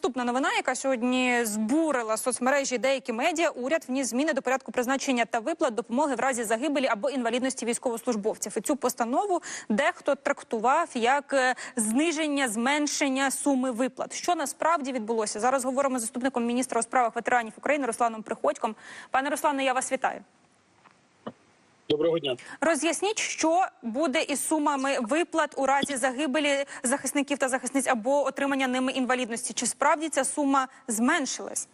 Наступна новина, яка сьогодні збурила соцмережі, деякі медіа. Уряд вніс зміни до порядку призначення та виплат допомоги в разі загибелі або інвалідності військовослужбовців. І цю постанову дехто трактував як е, зниження, зменшення суми виплат. Що насправді відбулося? Зараз говоримо з заступником міністра у справах ветеранів України Русланом Приходьком. Пане Руслане, я вас вітаю. Доброго дня. Роз'ясніть, що буде із сумами виплат у разі загибелі захисників та захисниць або отримання ними інвалідності. Чи справді ця сума зменшилась?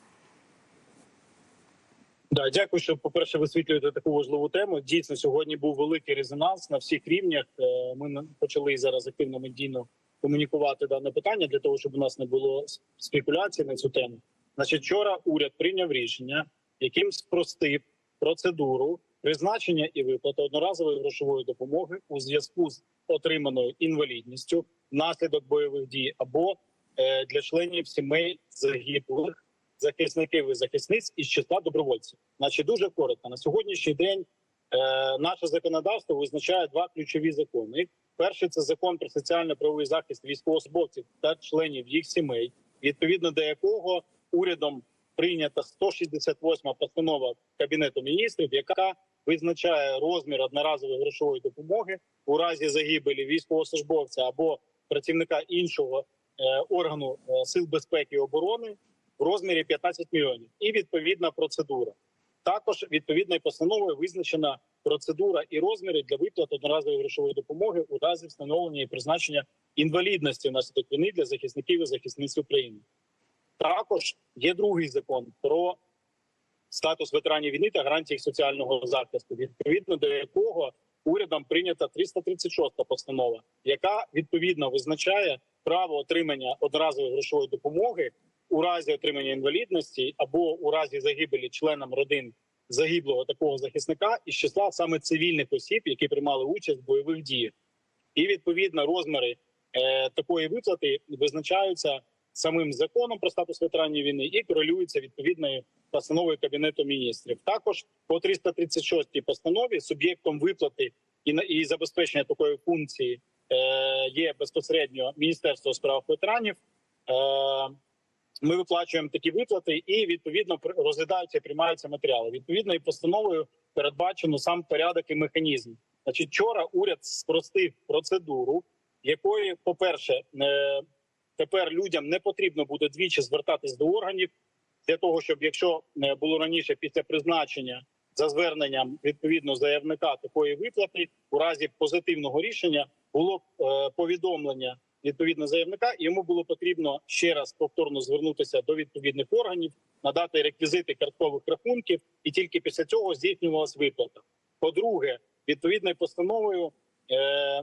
Да, дякую, що по перше висвітлюєте таку важливу тему. Дійсно, сьогодні був великий резонанс на всіх рівнях. Е, Ми почали зараз активно медійно комунікувати дане питання для того, щоб у нас не було спекуляцій на цю тему. Значить, вчора уряд прийняв рішення, яким спростив процедуру призначення і виплати одноразової грошової допомоги у зв'язку з отриманою інвалідністю внаслідок бойових дій або е, для членів сімей загиблих захисників і захисниць із числа добровольців. Значить, дуже коротко на сьогоднішній день е, наше законодавство визначає два ключові закони. Перший це закон про соціально-правовий захист військовослужбовців та членів їх сімей, відповідно до якого урядом прийнята 168 постанова кабінету міністрів, яка визначає розмір одноразової грошової допомоги у разі загибелі військовослужбовця або працівника іншого е, органу е, сил безпеки і оборони в розмірі 15 мільйонів і відповідна процедура. Також відповідною постановою визначена процедура і розміри для виплат одноразової грошової допомоги у разі встановлення і призначення інвалідності внаслідок війни для захисників і захисниць України. Також є другий закон про статус ветеранів війни та гарантії їх соціального захисту, відповідно до якого урядом прийнята 336 постанова, яка відповідно визначає право отримання одноразової грошової допомоги у разі отримання інвалідності або у разі загибелі членам родин загиблого такого захисника із числа саме цивільних осіб, які приймали участь в бойових діях, і відповідно розміри е, такої виплати визначаються самим законом про статус ветеранів війни і корелюються відповідною постановою кабінету міністрів. Також по 336 постанові суб'єктом виплати і на і забезпечення такої функції е, є безпосередньо Міністерство у справах ветеранів. Е, ми виплачуємо такі виплати, і відповідно розглядаються і приймаються матеріали. Відповідно, і постановою передбачено сам порядок і механізм. Значить, вчора уряд спростив процедуру, якої, по перше, е, тепер людям не потрібно буде двічі звертатись до органів для того, щоб якщо е, було раніше після призначення за зверненням відповідно заявника такої виплати, у разі позитивного рішення було е, повідомлення відповідно заявника, і йому було потрібно ще раз повторно звернутися до відповідних органів, надати реквізити карткових рахунків, і тільки після цього здійснювалась виплата. По-друге, відповідною постановою е,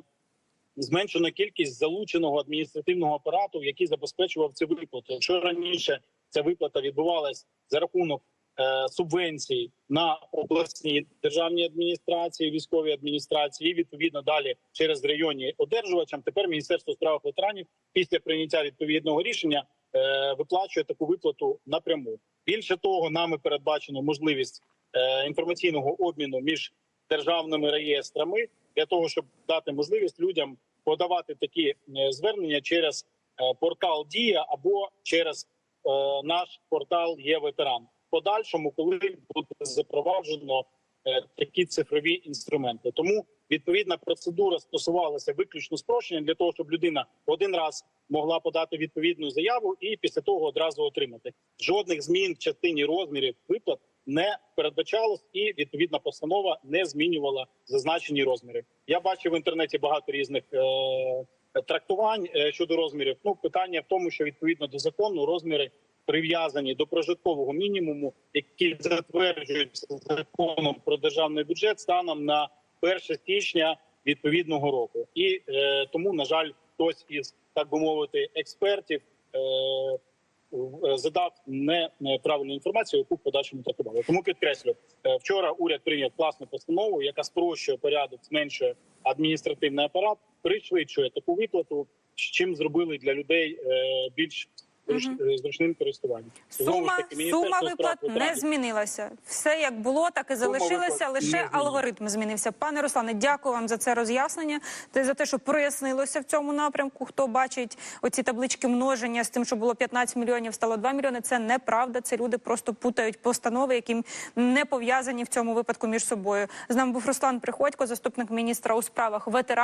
зменшена кількість залученого адміністративного апарату, який забезпечував ці виплати. Якщо раніше ця виплата відбувалась за рахунок е, субвенцій на обласні державні адміністрації, військові адміністрації, і відповідно далі через районні одержувачам. Тепер міністерство справ ветеранів після прийняття відповідного рішення е, виплачує таку виплату напряму. Більше того, нами передбачено можливість е, інформаційного обміну між державними реєстрами для того, щоб дати можливість людям подавати такі е, звернення через е, портал Дія або через е, наш портал є ветеран. Подальшому, коли буде запроваджено такі цифрові інструменти, тому відповідна процедура стосувалася виключно спрощення для того, щоб людина один раз могла подати відповідну заяву і після того одразу отримати. Жодних змін в частині розмірів виплат не передбачалось, і відповідна постанова не змінювала зазначені розміри. Я бачив в інтернеті багато різних е, трактувань е, щодо розмірів. Ну питання в тому, що відповідно до закону розміри прив'язані до прожиткового мінімуму, який затверджується законом про державний бюджет станом на 1 січня відповідного року, і е, тому на жаль, хтось із так би мовити експертів. Е, задав неправильну інформацію, яку в подальшому трактували. Тому підкреслю, е, вчора уряд прийняв класну постанову, яка спрощує порядок, зменшує адміністративний апарат, пришвидшує таку виплату, чим зробили для людей е, більш зручним користуванням. Сума, таки, сума виплат не змінилася. Все як було, так і залишилося. Лише алгоритм змінився. Пане Руслане, дякую вам за це роз'яснення. Та за те, що прояснилося в цьому напрямку. Хто бачить оці таблички множення з тим, що було 15 мільйонів, стало 2 мільйони. Це неправда. Це люди просто путають постанови, які не пов'язані в цьому випадку між собою. З нами був Руслан Приходько, заступник міністра у справах ветеранів.